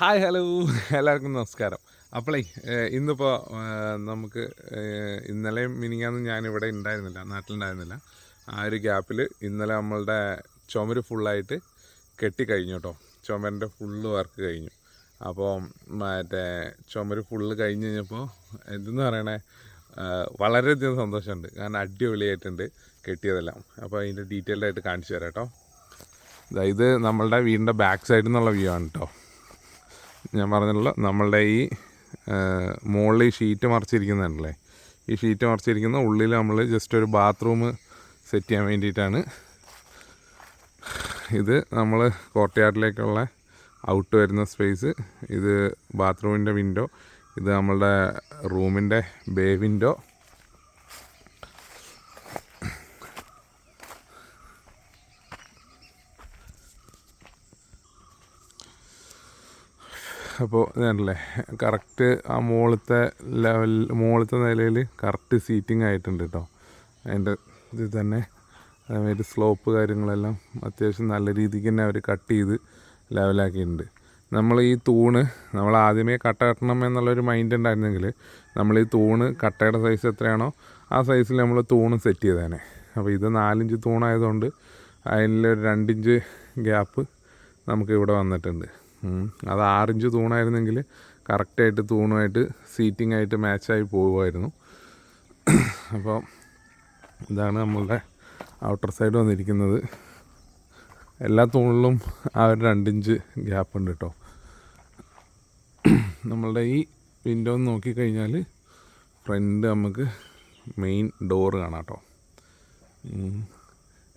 Hi hello. എല്ലാവർക്കും നമസ്കാരം. അപ്പോളേ ഇന്നിപ്പോൾ നമുക്ക് ഇന്നലെയും മിനിങ്ങാന്നും ഞാനിവിടെ ഉണ്ടായിരുന്നില്ല നാട്ടിലുണ്ടായിരുന്നില്ല. ആ ഒരു ഗ്യാപ്പിൽ ഇന്നലെ നമ്മളുടെ ചുമര് ഫുള്ളായിട്ട് കെട്ടിക്കഴിഞ്ഞു കേട്ടോ ചുമരിന്റെ ഫുള്ള് വർക്ക് കഴിഞ്ഞു. അപ്പോൾ മറ്റേ ചുമര് ഫുള്ള് കഴിഞ്ഞ് കഴിഞ്ഞപ്പോൾ എന്തെന്ന് പറയണേ വളരെയധികം സന്തോഷമുണ്ട്. കാരണം അടിപൊളിയായിട്ടുണ്ട് കെട്ടിയതെല്ലാം. അപ്പോൾ അതിന്റെ ഡീറ്റെയിൽഡായിട്ട് കാണിച്ചു തരാം കേട്ടോ ഇത് നമ്മളുടെ വീടിന്റെ ബാക്ക് സൈഡിൽ നിന്നുള്ള വ്യൂ ആണ് കേട്ടോ ഞാൻ പറഞ്ഞല്ലോ നമ്മളുടെ ഈ മുകളിൽ ഷീറ്റ് മറച്ചിരിക്കുന്നുണ്ടല്ലേ? ഈ ഷീറ്റ് മറച്ചിരിക്കുന്ന ഉള്ളിൽ നമ്മൾ ജസ്റ്റ് ഒരു ബാത്റൂം സെറ്റ് ചെയ്യാൻ വേണ്ടിയിട്ടാണ്. ഇത് നമ്മൾ കോർട്ട്യാർഡിലേക്കുള്ള ഔട്ട് വരുന്ന സ്പേസ് ഇത് ബാത്റൂമിന്റെ വിൻഡോ ഇത് നമ്മളുടെ റൂമിന്റെ ബേ വിൻഡോ അപ്പോൾ ഇതാണല്ലേ കറക്റ്റ് ആ മുകളിലത്തെ ലെവൽ മുകളിലത്തെ നിലയിൽ കറക്റ്റ് സീറ്റിംഗ് ആയിട്ടുണ്ട് കേട്ടോ അതിന്റെ ഇതിൽ തന്നെ അതേമാതിരി സ്ലോപ്പ് കാര്യങ്ങളെല്ലാം അത്യാവശ്യം നല്ല രീതിക്ക് തന്നെ അവർ കട്ട് ചെയ്ത് ലെവലാക്കിയിട്ടുണ്ട് നമ്മൾ ഈ തൂണ് നമ്മൾ ആദ്യമേ കട്ട കെട്ടണം എന്നുള്ളൊരു മൈൻഡ് ഉണ്ടായിരുന്നെങ്കിൽ നമ്മൾ ഈ തൂണ് കട്ടയുടെ സൈസ് എത്രയാണോ ആ സൈസിൽ നമ്മൾ തൂണ് സെറ്റ് ചെയ്തേനെ. അപ്പോൾ ഇത് നാലിഞ്ച് തൂണായതുകൊണ്ട് അതിലൊരു രണ്ടിഞ്ച് ഗ്യാപ്പ് നമുക്ക് ഇവിടെ വന്നിട്ടുണ്ട്. അത് ആറിഞ്ച് തൂണായിരുന്നെങ്കിൽ കറക്റ്റായിട്ട് തൂണുമായിട്ട് സീറ്റിംഗ് ആയിട്ട് മാച്ചായി പോകുമായിരുന്നു അപ്പോൾ ഇതാണ് നമ്മളുടെ ഔട്ടർ സൈഡ് വന്നിരിക്കുന്നത്. എല്ലാ തൂണിലും ആ ഒരു രണ്ടിഞ്ച് ഗ്യാപ്പ് ഉണ്ട് കേട്ടോ നമ്മളുടെ ഈ വിൻഡോ നോക്കിക്കഴിഞ്ഞാൽ ഫ്രണ്ട് നമുക്ക് മെയിൻ ഡോറ് കാണാം കേട്ടോ.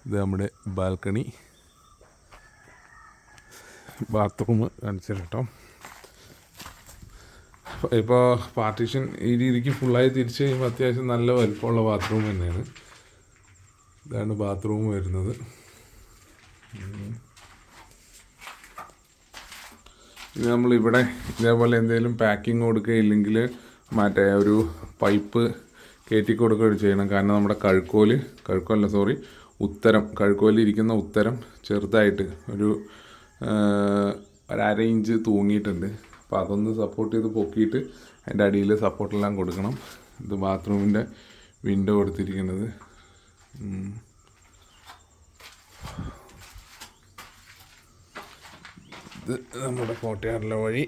ഇത് നമ്മുടെ ബാൽക്കണി. ബാത്റൂം കാണിച്ചു കേട്ടോ ഇപ്പോൾ പാർട്ടീഷൻ ഈ രീതിക്ക് ഫുള്ളായി തിരിച്ച് കഴിയുമ്പോൾ അത്യാവശ്യം നല്ല വലുപ്പമുള്ള ബാത്റൂം തന്നെയാണ്. ഇതാണ് ബാത്റൂം വരുന്നത്. ഇനി നമ്മളിവിടെ ഇതേപോലെ എന്തെങ്കിലും പാക്കിംഗ് കൊടുക്കുകയില്ലെങ്കിൽ മറ്റേ ഒരു പൈപ്പ് കയറ്റി കൊടുക്കുകയും ചെയ്യണം. കാരണം നമ്മുടെ കഴുക്കോൽ കഴുക്കോല്ല സോറി ഉത്തരം കഴുക്കോലിരിക്കുന്ന ഉത്തരം ചെറുതായിട്ട് ഒരു ആ, ഒരു അര ഇഞ്ച് തൂങ്ങിയിട്ടുണ്ട്. അപ്പോൾ അതൊന്ന് സപ്പോർട്ട് ചെയ്ത് പൊക്കിയിട്ട് അതിന്റെ അടിയിൽ സപ്പോർട്ടെല്ലാം കൊടുക്കണം. ഇത് ബാത്റൂമിന്റെ വിൻഡോ കൊടുത്തിരിക്കുന്നത് ഇത് നമ്മുടെ കോട്ടയാറിലെ വഴി.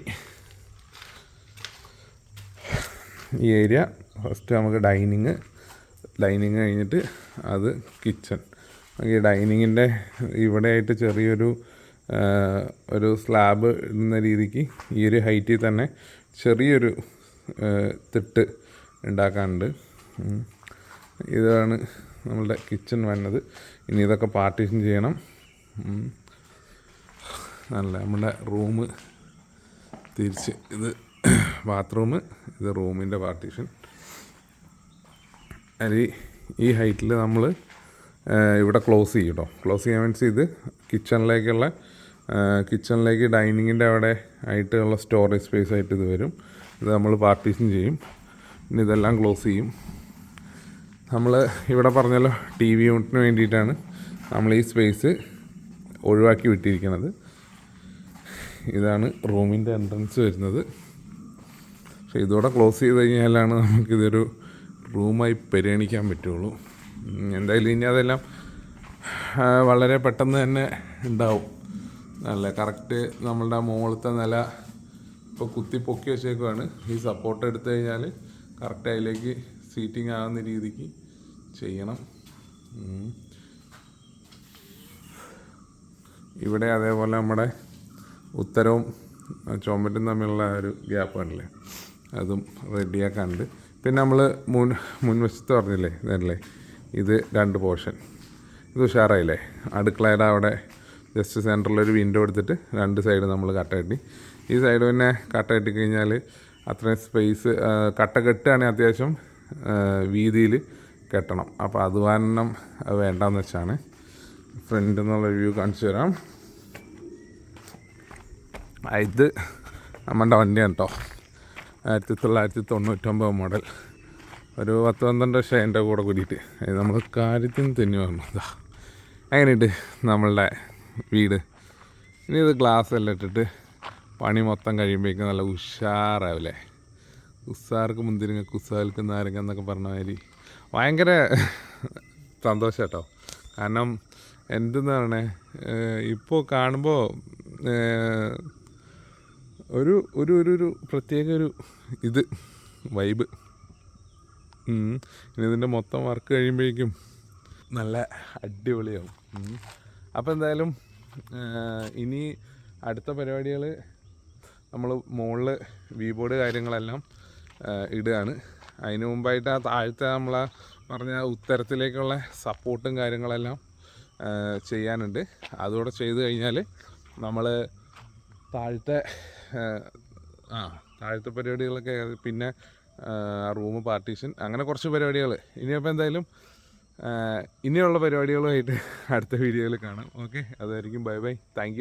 ഈ ഏരിയ ഫസ്റ്റ് നമുക്ക് ഡൈനിങ് ഡൈനിങ് കഴിഞ്ഞിട്ട് അത് കിച്ചൺ ഈ ഡൈനിങ്ങിന്റെ ഇവിടെയായിട്ട് ചെറിയൊരു ഒരു സ്ലാബ് ഇടുന്ന രീതിക്ക് ഈ ഒരു ഹൈറ്റിൽ തന്നെ ചെറിയൊരു തിട്ട് ഉണ്ടാക്കാനുണ്ട്. ഇതാണ് നമ്മളുടെ കിച്ചൺ വന്നത്. ഇനി ഇതൊക്കെ പാർട്ടീഷൻ ചെയ്യണം. നല്ല നമ്മുടെ റൂം തിരിച്ച് ഇത് ബാത്റൂം ഇത് റൂമിന്റെ പാർട്ടീഷൻ അല്ല ഈ ഹൈറ്റിൽ നമ്മൾ ഇവിടെ ക്ലോസ് ചെയ്യും കേട്ടോ ക്ലോസ് ചെയ്യാൻ മീൻസ് ഇത് കിച്ചണിലേക്കുള്ള കിച്ചണിലേക്ക് ഡൈനിങ്ങിന്റെ അവിടെ ആയിട്ടുള്ള സ്റ്റോറേജ് സ്പേസ് ആയിട്ട് ഇത് വരും. ഇത് നമ്മൾ പാർട്ടീഷൻ ചെയ്യും. പിന്നെ ഇതെല്ലാം ക്ലോസ് ചെയ്യും. നമ്മൾ ഇവിടെ പറഞ്ഞല്ലോ ടി വി യൂണിറ്റിന് വേണ്ടിയിട്ടാണ് നമ്മൾ ഈ സ്പേസ് ഒഴിവാക്കി വിട്ടിരിക്കുന്നത്. ഇതാണ് റൂമിന്റെ എൻട്രൻസ് വരുന്നത്. പക്ഷേ ഇതോടെ ക്ലോസ് ചെയ്ത് കഴിഞ്ഞാലാണ് നമുക്കിതൊരു റൂമായി പരിഗണിക്കാൻ പറ്റുള്ളൂ. എന്തായാലും ഇനി അതെല്ലാം വളരെ പെട്ടെന്ന് തന്നെ ഉണ്ടാവും. നല്ല കറക്റ്റ് നമ്മളുടെ മുകളിലത്തെ നില ഇപ്പോൾ കുത്തി പൊക്കി വെച്ചേക്കുവാണ്. ഈ സപ്പോർട്ട് എടുത്തു കഴിഞ്ഞാൽ കറക്റ്റ് അതിലേക്ക് സീറ്റിംഗ് ആകുന്ന രീതിക്ക് ചെയ്യണം. ഇവിടെ അതേപോലെ നമ്മുടെ ഉത്തരവും ചുമറ്റും തമ്മിലുള്ള ഒരു ഗ്യാപ്പ് ആണല്ലേ? അതും റെഡിയാക്കാനുണ്ട് പിന്നെ നമ്മൾ മുൻ മുൻവശത്ത് പറഞ്ഞില്ലേ ഇതല്ലേ? ഇത് രണ്ട് പോർഷൻ. ഇത് ഉഷാറായില്ലേ? അടുക്കളയുടെ അവിടെ? ജസ്റ്റ് സെന്ററിൽ ഒരു വിൻഡോ എടുത്തിട്ട് രണ്ട് സൈഡ് നമ്മൾ കട്ടായിട്ടി ഈ സൈഡ് പിന്നെ കട്ടായിട്ട് കഴിഞ്ഞാൽ അത്രയും സ്പേസ് കട്ട കെട്ടുകയാണെങ്കിൽ അത്യാവശ്യം വീതിയിൽ കെട്ടണം. അപ്പോൾ അത് അത് വേണ്ടാന്ന് വെച്ചാണ്. ഫ്രണ്ട് എന്നുള്ള വ്യൂ കാണിച്ചു തരാം. ഇത് നമ്മുടെ വണ്ടിയാണ് കേട്ടോ. ആയിരത്തി തൊള്ളായിരത്തി തൊണ്ണൂറ്റൊമ്പത് മോഡൽ. ഒരു പത്ത് പന്ത്രണ്ട് വർഷം എന്റെ കൂടെ കൂടിയിട്ട്. നമ്മൾ കാര്യത്തിന് തന്നെ അങ്ങനെ ഇട്ട് നമ്മളുടെ വീട്. ഇനി ഇത് ഗ്ലാസ് എല്ലാം ഇട്ടിട്ട് പണി മൊത്തം കഴിയുമ്പോഴേക്കും നല്ല ഉഷാറാവില്ലേ? ഉസ്സാർക്ക് മുന്തിരിങ്ങ കുസാൽക്ക് നാരങ്ങ എന്നൊക്കെ പറഞ്ഞ മാതിരി ഭയങ്കര സന്തോഷം കേട്ടോ. കാരണം എന്തെന്ന് പറയണേ ഇപ്പോൾ കാണുമ്പോൾ ഒരു ഒരു ഒരു പ്രത്യേക ഒരു ഇത് വൈബ്. ഇനി ഇതിന്റെ മൊത്തം വർക്ക് കഴിയുമ്പോഴേക്കും നല്ല അടിപൊളിയാവും. അപ്പോൾ എന്തായാലും ഇനി അടുത്ത പരിപാടികൾ നമ്മൾ മുകളിൽ വി ബോർഡ് കാര്യങ്ങളെല്ലാം ഇടുകയാണ്. അതിന് മുമ്പായിട്ട് ആ താഴത്തെ നമ്മൾ പറഞ്ഞ ഉത്തരത്തിലേക്കുള്ള സപ്പോർട്ടും കാര്യങ്ങളെല്ലാം ചെയ്യാനുണ്ട്. അതുകൂടെ ചെയ്ത് കഴിഞ്ഞാൽ നമ്മൾ താഴത്തെ ആ താഴത്തെ പരിപാടികളൊക്കെ പിന്നെ റൂം പാർട്ടീഷൻ അങ്ങനെ കുറച്ച് പരിപാടികൾ ഇനിയപ്പോൾ എന്തായാലും ഇനിയുള്ള പരിപാടികളുമായിട്ട് അടുത്ത വീഡിയോയിൽ കാണാം. ഓക്കെ? അതായിരിക്കും ബൈ ബൈ. താങ്ക്